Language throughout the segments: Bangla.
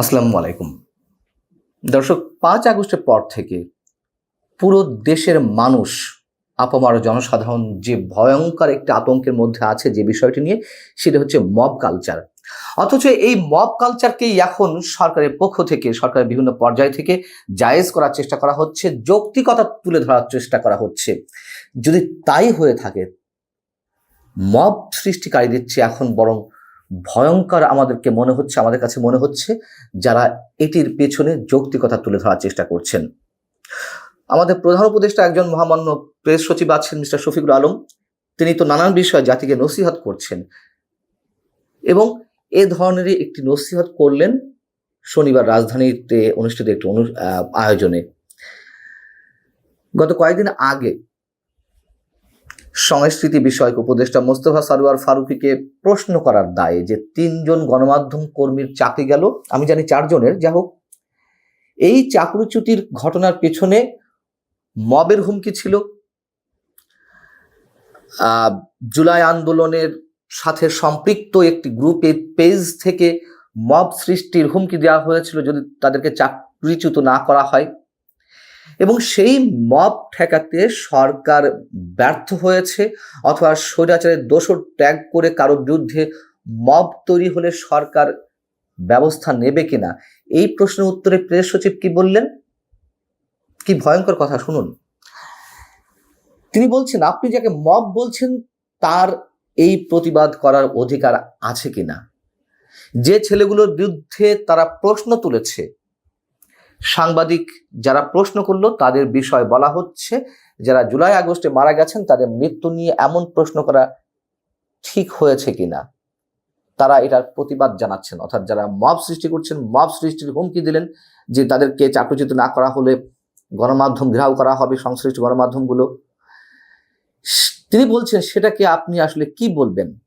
আসসালামু আলাইকুম। দর্শক, পাঁচ আগস্টের পর থেকে পুরো দেশের মানুষ, আপামার জনসাধারণ যে ভয়ঙ্কর একটি আতঙ্কের মধ্যে আছে যে বিষয়টি নিয়ে, সেটা হচ্ছে মব কালচার অথচ এই মব কালচারকেই এখন সরকারের পক্ষ থেকে, সরকারের বিভিন্ন পর্যায় থেকে জায়েজ করার চেষ্টা করা হচ্ছে, যৌক্তিকতা তুলে ধরার চেষ্টা করা হচ্ছে। যদি তাই হয়ে থাকে মব সৃষ্টিকারীদের চেয়ে এখন বরং ভয়ঙ্কর আমাদেরকে মনে হচ্ছে, আমাদের কাছে মনে হচ্ছে যারা এটির পেছনে যৌক্তিকতা তুলে ধরার চেষ্টা করছেন। আমাদের প্রধান উপদেষ্টা একজন মহামান্য প্রেস সচিব আছেন মিস্টার শফিকুল আলম। তিনি তো নানান বিষয়ে জাতিকে নসিহত করছেন এবং এ ধরনেরই একটি নসিহত করলেন শনিবার রাজধানীতে অনুষ্ঠিত একটি আয়োজনে। গত কয়েকদিন আগে সংস্কৃতি বিষয়ক উপদেষ্টা মোস্তফা সারোয়ার ফারুকিকে প্রশ্ন করার দায়ে যে তিনজন গণমাধ্যম কর্মীর চাকরি গেল, আমি জানি চারজনের, যা হোক, এই চাকরিচ্যুতির ঘটনার পেছনে মবের হুমকি ছিল। জুলাই আন্দোলনের সাথে সম্পৃক্ত একটি গ্রুপে পেজ থেকে মব সৃষ্টির হুমকি দেওয়া হয়েছিল যদি তাদেরকে চাকরিচ্যুত না করা হয়। এবং সেই মব ঠেকাতে সরকার ব্যর্থ হয়েছে অথবা স্বৈরাচারের দোষর ত্যাগ করে কারও বিরুদ্ধে মব তৈরি হলে সরকার ব্যবস্থা নেবে কিনা? এই প্রশ্নের উত্তরে প্রেস সচিব কি বললেন? কি ভয়ঙ্কর কথা, শুনুন। তিনি বলছেন, আপনি যাকে মব বলছেন, তার এই প্রতিবাদ করার অধিকার আছে কিনা? যে ছেলেগুলোর বিরুদ্ধে তারা প্রশ্ন তুলেছে সাংবাদিক যারা প্রশ্ন করল, তাদের বিষয় বলা হচ্ছে, যারা জুলাই আগস্টে মারা গেছেন, তাদের মৃত্যু নিয়ে এমন প্রশ্ন করা ঠিক হয়েছে কিনা? তারা এটার প্রতিবাদ জানাচ্ছেন, অর্থাৎ যারা মব সৃষ্টি করছেন, মব সৃষ্টির হুমকি দিলেন যে তাদেরকে চাকরিচ্যুত না করা হলে গণমাধ্যম ঘেরাও করা হবে, সংশ্লিষ্ট গণমাধ্যমগুলো। তিনি বলছেন, সেটাকে আপনি আসলে কি বলবেন?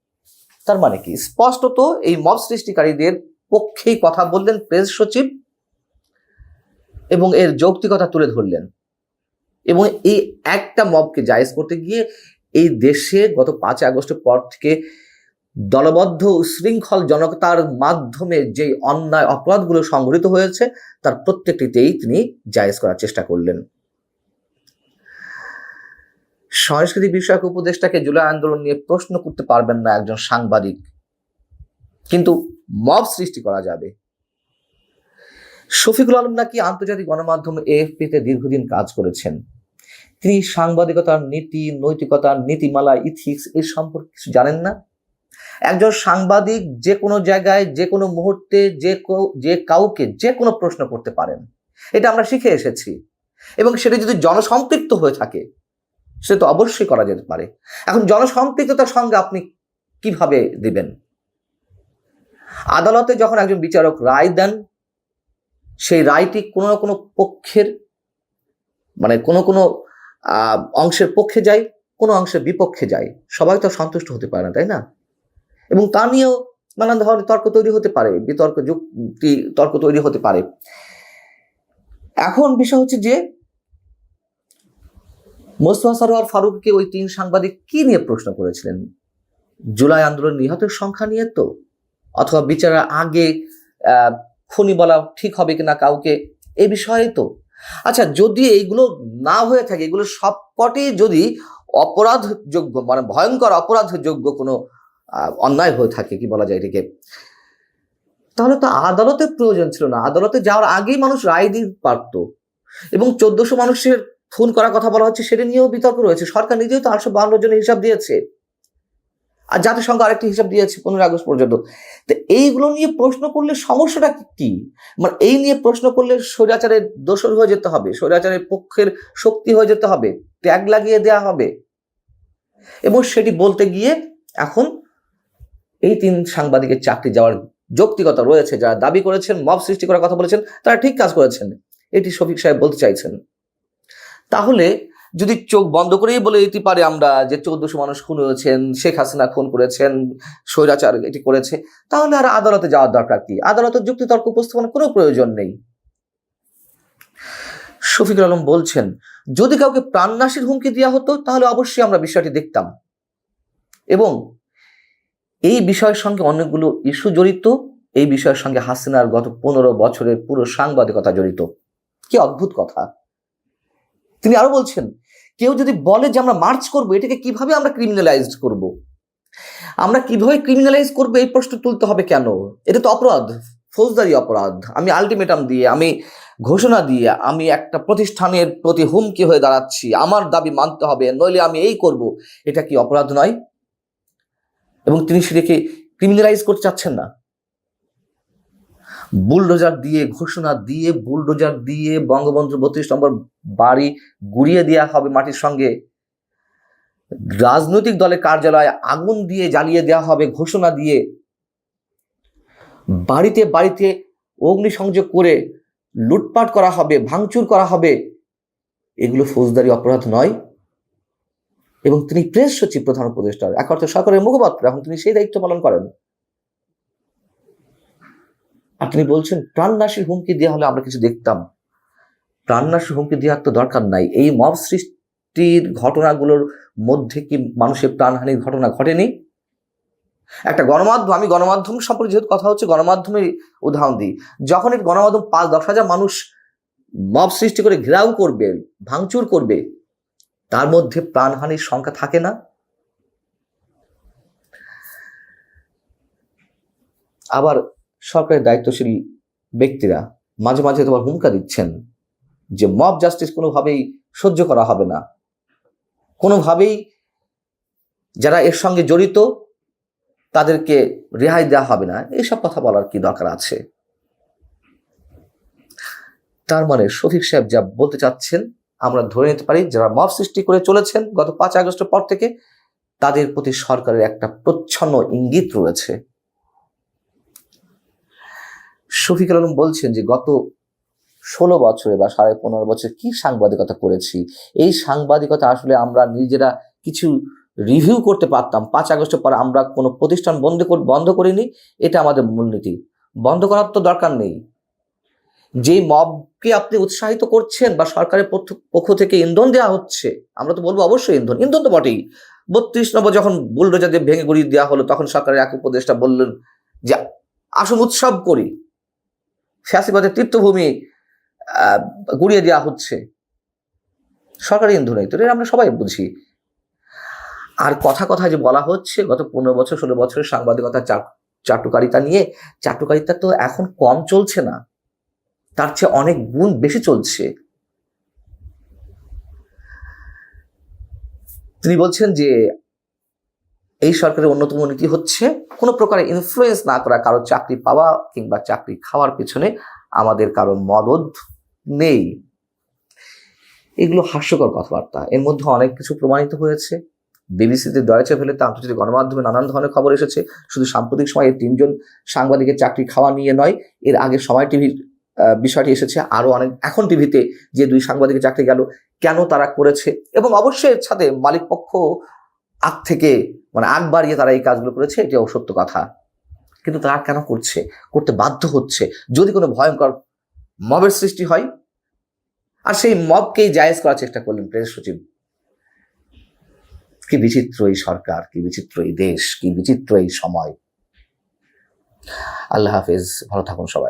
তার মানে কি? স্পষ্টত এই মব সৃষ্টিকারীদের পক্ষেই কথা বললেন প্রেস সচিব এবং এর যৌক্তিকতা তুলে ধরলেন। এবং এই একটা মবকে জায়েজ করতে গিয়ে এই দেশে গত পাঁচ আগস্টের পর থেকে দলবদ্ধ শৃঙ্খল জনতার মাধ্যমে যে অন্যায় অপরাধগুলো সংঘটিত হয়েছে, তার প্রত্যেকটিতেই তিনি জায়েজ করার চেষ্টা করলেন। সংস্কৃতি বিষয়ক উপদেষ্টাকে জুলাই আন্দোলন নিয়ে প্রশ্ন করতে পারবেন না একজন সাংবাদিক। কিন্তু মব সৃষ্টি করা যাবে। শফিকুল আলম নাকি আন্তর্জাতিক গণমাধ্যম এএফপি তে দীর্ঘদিন কাজ করেছেন। তিনি সাংবাদিকতার নীতি, নৈতিকতার নীতিমালা, ইথিক্স এর সম্পর্কে কিছু জানেন না? একজন সাংবাদিক যে কোনো জায়গায়, যে কোনো মুহূর্তে, যে যে কাউকে যে কোনো প্রশ্ন করতে পারেন। এটা আমরা শিখে এসেছি। এবং সেটা যদি জনসম্পৃক্ত হয়ে থাকে, সে তো অবশ্যই করা যেতে পারে। এখন জনসম্পৃক্ততার সঙ্গে আপনি কীভাবে দিবেন? আদালতে যখন একজন বিচারক রায় দেন সেই রায়টি কোনো না কোনো পক্ষের মানে কোনো কোনো অংশের পক্ষে যায়, কোনো অংশের বিপক্ষে যায়। সবাই তো সন্তুষ্ট হতে পারে না, তাই না? এবং তা নিয়েও নানান ধরনের তর্ক তৈরি হতে পারে, বিতর্ক যুক্তি, তর্ক তৈরি হতে পারে। এখন বিষয় হচ্ছে যে, মোস্তফা সরোয়ার ফারুককে ওই তিন সাংবাদিক কি নিয়ে প্রশ্ন করেছিলেন? জুলাই আন্দোলন নিহতের সংখ্যা নিয়ে তো? অথবা বিচারের আগে খুনি বলা ঠিক হবে কিনা কাউকে? এ বিষয়ে তো। আচ্ছা যদি এইগুলো না হয়ে থাকে, এগুলো সবকটি যদি অপরাধযোগ্য মানে ভয়ঙ্কর অপরাধযোগ্য কোনো অন্যায় হয়ে থাকে, কি বলা যায় এটাকে? তাহলে তো আদালতের প্রয়োজন ছিল না। আদালতে যাওয়ার আগেই মানুষ রায় দিতে পারতো। এবং চোদ্দশো মানুষের খুন করার কথা বলা হচ্ছে, সেটা নিয়েও বিতর্ক রয়েছে। সরকার নিজেই তো আটশো বাহান্ন জনের হিসাব দিয়েছে। আর জাতিসংঘ আরেকটি হিসাব দিয়েছে পনেরোই আগস্ট পর্যন্ত। তো এইগুলো নিয়ে প্রশ্ন করলে সমস্যাটা কি? মানে এই নিয়ে প্রশ্ন করলে স্বৈরাচারের দোষর হয়ে যেতে হবে, স্বৈরাচারের পক্ষের শক্তি হয়ে যেতে হবে ট্যাগ লাগিয়ে দেওয়া হবে। এবং সেটি বলতে গিয়ে এখন এই তিন সাংবাদিকের চাকরি যাওয়ার যৌক্তিকতা রয়েছে। যারা দাবি করেছেন, মব সৃষ্টি করার কথা বলেছেন, তারা ঠিক কাজ করেছেন। এটি শফিক সাহেব বলতে চাইছেন। তাহলে যদি চোখ বন্ধ করেই বলে দিতে পারে আমরা যে চৌদ্দশো মানুষ খুন হয়েছেন, শেখ হাসিনা খুন করেছেন, স্বৈরাচার এটি করেছে, তাহলে আর আদালতে যাওয়ার দরকার কি? আদালতের যুক্তি তর্ক উপস্থাপনের কোনো প্রয়োজন নেই। শফিকুল আলম বলছেন, যদি কাউকে প্রাণনাশের হুমকি দেওয়া হতো, তাহলে অবশ্যই আমরা বিষয়টি দেখতাম। এবং এই বিষয়ের সঙ্গে অনেকগুলো ইস্যু জড়িত, এই বিষয়ের সঙ্গে হাসিনার গত পনেরো বছরের পুরো সাংবাদিকতা জড়িত। কি অদ্ভুত কথা। তিনি আরও বলছেন কেউ যদি বলে যে আমরা মার্চ করব, এটাকে কীভাবে আমরা ক্রিমিনালাইজড করব? আমরা কীভাবে ক্রিমিনালাইজ করব? এই প্রশ্ন তুলতে হবে কেন? এটা তো অপরাধ, ফৌজদারি অপরাধ। আমি আলটিমেটাম দিয়ে, আমি ঘোষণা দিয়ে, আমি একটা প্রতিষ্ঠানের প্রতি হুমকি হয়ে দাঁড়াচ্ছি। আমার দাবি মানতে হবে, নইলে আমি এই করব। এটা কি অপরাধ নয়? এবং তিনি সেটাকে ক্রিমিনালাইজ করতে চাচ্ছেন না। বুলডোজার দিয়ে ঘোষণা দিয়ে, বুলডোজার দিয়ে বঙ্গবন্ধু বত্রিশ নম্বর বাড়ি গুড়িয়ে দেওয়া হবে মাটির সঙ্গে। রাজনৈতিক দলের কার্যালয়ে আগুন দিয়ে জ্বালিয়ে দেওয়া হবে ঘোষণা দিয়ে। বাড়িতে বাড়িতে অগ্নিসংযোগ করে লুটপাট করা হবে, ভাঙচুর করা হবে, এগুলো ফৌজদারি অপরাধ নয়। এবং তিনি প্রেস সচিব, প্রধান উপদেষ্টার এক অর্থে সরকারের মুখপাত্র, এখন তিনি সেই দায়িত্ব পালন করেন। আর তিনি বলছেন, প্রাণনাশীর হুমকি দেওয়া হলে আমরা কিছু দেখতাম। প্রাণনাশীর হুমকি দেওয়ার তো দরকার নাই। এই মব সৃষ্টির ঘটনাগুলোর মধ্যে কি মানুষের প্রাণহানির ঘটনা ঘটেনি? একটা গণমাধ্যম, আমি গণমাধ্যম সম্পর্কে যেহেতু কথা হচ্ছে, গণমাধ্যমের উদাহরণ দিই। যখন এই গণমাধ্যম পাঁচ, দশ হাজার মানুষ মব সৃষ্টি করে ঘেরাও করবে, ভাঙচুর করবে, তার মধ্যে প্রাণহানির সংখ্যা থাকে না? আবার সরকারের দায়িত্বশীল ব্যক্তিরা মাঝে মাঝে তোমার হুমকা দিচ্ছেন যে মব জাস্টিস কোনোভাবেই সহ্য করা হবে না। কোনোভাবেই যারা এর সঙ্গে জড়িত তাদেরকে রেহাই দেওয়া হবে না। এইসব কথা বলার কি দরকার আছে? তার মানে শফিক সাহেব যা বলতে চাচ্ছেন আমরা ধরে নিতে পারি, যারা মব সৃষ্টি করে চলেছেন গত পাঁচ আগস্টের পর থেকে, তাদের প্রতি সরকারের একটা প্রচ্ছন্ন ইঙ্গিত রয়েছে। শফিক আলম বলছেন যে গত ষোলো বছরে বা সাড়ে পনেরো বছর কি সাংবাদিকতা করেছি? এই সাংবাদিকতা আসলে আমরা নিজেরা কিছু রিভিউ করতে পারতাম। পাঁচ আগস্টের পর আমরা কোনো প্রতিষ্ঠান বন্ধ বন্ধ করিনি। এটা আমাদের মূলনীতি। বন্ধ করার তো দরকার নেই। যে মবকে আপনি উৎসাহিত করছেন বা সরকারের পক্ষ- থেকে ইন্ধন দেওয়া হচ্ছে, আমরা তো বলব অবশ্যই ইন্ধন। ইন্ধন তো বটেই। বত্রিশ নম্বর যখন বুলডোজার ভেঙে গুড়িয়ে দেওয়া হলো, তখন সরকারের এক উপদেষ্টা বললেন যে, আসুন উৎসব করি। ফ্যাসিবাদের তীর্থভূমি গুড়িয়ে দেওয়া হচ্ছে। সরকারি ইন্ধনই তো এটা আমরা সবাই বুঝি। আর কথা কথা যে বলা হচ্ছে, গত পনেরো বছর, ষোলো বছরের সাংবাদিকতা চাট- চাটুকারিতা নিয়ে, চাটুকারিতা তো এখন কম চলছে না। তার চেয়ে অনেক গুণ বেশি চলছে। তিনি বলছেন যে এই সরকারের অন্যতম নীতি হচ্ছে কোনো প্রকারে ইনফ্লুয়েন্স না করা, কারও চাকরি পাওয়া কিংবা চাকরি খাওয়ার পেছনে আমাদের কারও মদত নেই। এগুলো হাস্যকর কথাবার্তা। এর মধ্যে অনেক কিছু প্রমাণিত হয়েছে। বিবিসিতে দয়েছে ফেলেতে আন্তর্জাতিক গণমাধ্যমে নানান ধরনের খবর এসেছে। শুধু সাম্প্রতিক সময়ে তিনজন সাংবাদিকের চাকরি খাওয়া নিয়ে নয়, এর আগে সময় টিভির বিষয়টি এসেছে আরও অনেক, এখন টিভিতে যে দুই সাংবাদিকের চাকরি গেল, কেন তারা করেছে? এবং অবশ্যই এর সাথে মালিক পক্ষ আগ থেকে মানে আগ বাড়িয়ে তারা এই কাজগুলো করেছে এটি অসত্য কথা। কিন্তু তারা কেন করছে? করতে বাধ্য হচ্ছে। যদি কোনো ভয়ঙ্কর মবের সৃষ্টি হয়, আর সেই মবকেই জায়েজ করার চেষ্টা করলেন প্রেস সচিব। কি বিচিত্র এই সরকার, কি বিচিত্র এই দেশ, কি বিচিত্র এই সময়। আল্লাহ হাফিজ, ভালো থাকুন সবাই।